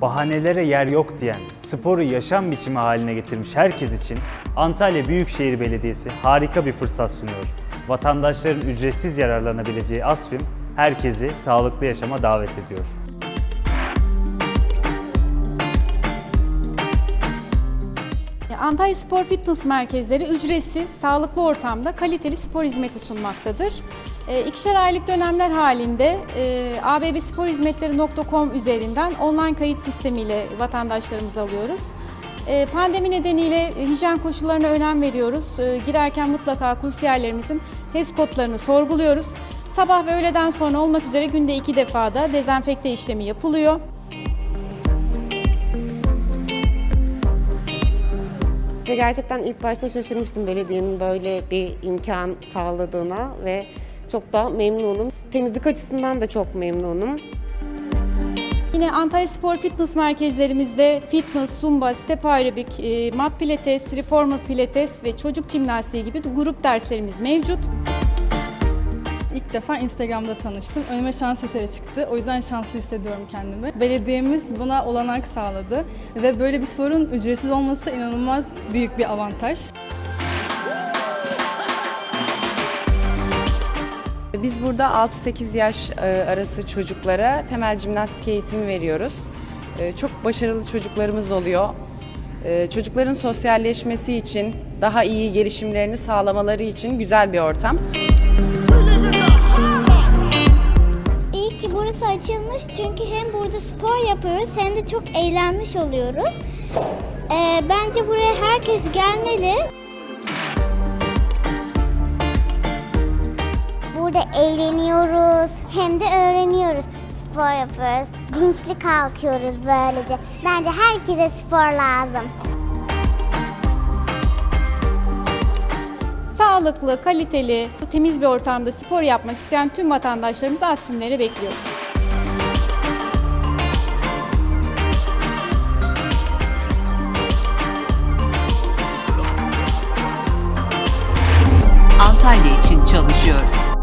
Bahanelere yer yok diyen, sporu yaşam biçimi haline getirmiş herkes için Antalya Büyükşehir Belediyesi harika bir fırsat sunuyor. Vatandaşların ücretsiz yararlanabileceği ASFİM herkesi sağlıklı yaşama davet ediyor. Antalya Spor Fitness Merkezleri ücretsiz, sağlıklı ortamda kaliteli spor hizmeti sunmaktadır. E, ikişer aylık dönemler halinde e, abbsporhizmetleri.com üzerinden online kayıt sistemiyle vatandaşlarımızı alıyoruz. E, pandemi nedeniyle hijyen koşullarına önem veriyoruz. E, girerken mutlaka kursiyerlerimizin HES kodlarını sorguluyoruz. Sabah ve öğleden sonra olmak üzere günde iki defa da dezenfekte işlemi yapılıyor. Ve gerçekten ilk başta şaşırmıştım belediyenin böyle bir imkan sağladığına ve çok da memnunum. Temizlik açısından da çok memnunum. Yine Antalya Spor Fitness merkezlerimizde fitness, zumba, step aerobik, e, mat pilates, reformer pilates ve çocuk jimnastiği gibi grup derslerimiz mevcut. İlk defa Instagram'da tanıştım. Önüme şans eseri çıktı. O yüzden şanslı hissediyorum kendimi. Belediyemiz buna olanak sağladı ve böyle bir sporun ücretsiz olması da inanılmaz büyük bir avantaj. Biz burada 6-8 yaş e, arası çocuklara temel jimnastik eğitimi veriyoruz. E, Çok başarılı çocuklarımız oluyor. E, Çocukların sosyalleşmesi için, daha iyi gelişimlerini sağlamaları için güzel bir ortam. İyi ki burası açılmış çünkü hem burada spor yapıyoruz hem de çok eğlenmiş oluyoruz. Bence buraya herkes gelmeli. Eğleniyoruz hem de öğreniyoruz. Spor yapıyoruz. Dinçli kalkıyoruz böylece. Bence herkese spor lazım. Sağlıklı, kaliteli, temiz bir ortamda spor yapmak isteyen tüm vatandaşlarımızı ASFİM'lere bekliyoruz. Antalya için çalışıyoruz.